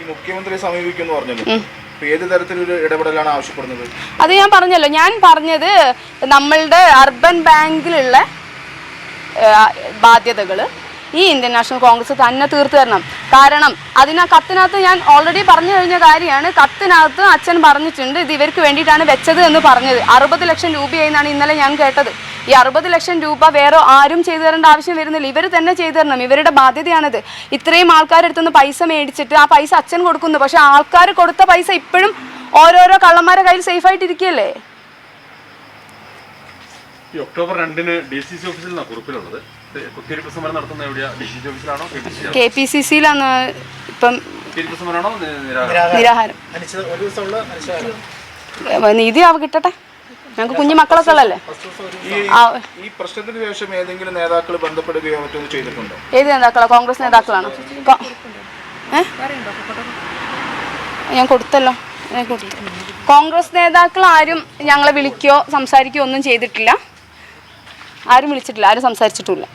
ഈ മുഖ്യമന്ത്രിയെ സമീപിക്കുമെന്ന് പറഞ്ഞല്ലോ. അപ്പൊ ഏത് തരത്തിലൊരു ഇടപെടലാണ് ആവശ്യപ്പെടുന്നത്? അത് ഞാൻ പറഞ്ഞല്ലോ. ഞാൻ പറഞ്ഞത് നമ്മളുടെ അർബൻ ബാങ്കിലുള്ള ബാധ്യതകൾ ഈ ഇന്ത്യൻ നാഷണൽ കോൺഗ്രസ് തന്നെ തീർത്തു തരണം കാരണം അതിന കത്തിനകത്ത് ഞാൻ ഓൾറെഡി പറഞ്ഞു കഴിഞ്ഞ കാര്യമാണ്. കത്തിനകത്ത് അച്ഛൻ പറഞ്ഞിട്ടുണ്ട് ഇത് ഇവർക്ക് വേണ്ടിയിട്ടാണ് വെച്ചത് എന്ന് പറഞ്ഞത്. അറുപത് ലക്ഷം രൂപയായിന്നാണ് ഇന്നലെ ഞാൻ കേട്ടത്. ഈ അറുപത് ലക്ഷം രൂപ വേറെ ആരും ചെയ്തു തരേണ്ട ആവശ്യം വരുന്നില്ല. ഇവർ തന്നെ ചെയ്തു തരണം. ഇവരുടെ ബാധ്യതയാണിത്. ഇത്രയും ആൾക്കാരെടുത്തു നിന്ന് പൈസ മേടിച്ചിട്ട് ആ പൈസ അച്ഛൻ കൊടുക്കുന്നു. പക്ഷെ ആൾക്കാർ കൊടുത്ത പൈസ ഇപ്പോഴും ഓരോരോ കള്ളന്മാരെ കയ്യിൽ സേഫ് ആയിട്ടിരിക്കുകയല്ലേ ഈ ഒക്ടോബർ രണ്ടിന് ഡി സി സി ഓഫീസിൽ നിന്നാണ് കുറിപ്പിലുള്ളത് കുത്തിയിരിപ്പ് സമരം നടത്തുന്ന എവിടെയാ? ഡി സി സി ഓഫീസിലാണോ? കെ പി സി സിയിലാണ് ഇപ്പം കുത്തിയിരിപ്പ് സമരമാണോ? നിരാഹാരം. നിരാഹാരം. നീതി ആവ കിട്ടട്ടെ. ഞങ്ങൾക്ക് കുഞ്ഞു മക്കളൊക്കെ ഉള്ളല്ലേ ഈ പ്രശ്നത്തിന് ശേഷം ഏതെങ്കിലും നേതാക്കൾ ബന്ധപ്പെടുകയോ മറ്റോ ചെയ്തിട്ടുണ്ടോ? ഏത് നേതാക്കളാ? കോൺഗ്രസ് നേതാക്കളാണ്? ഞാൻ കൊടുത്തല്ലോ. ഞാൻ കൊടുത്തു. കോൺഗ്രസ് നേതാക്കൾ ആരും ഞങ്ങളെ വിളിക്കുകയോ സംസാരിക്കുകയോ ഒന്നും ചെയ്തിട്ടില്ല. ആരും വിളിച്ചിട്ടില്ല. ആരും സംസാരിച്ചിട്ടുമില്ല.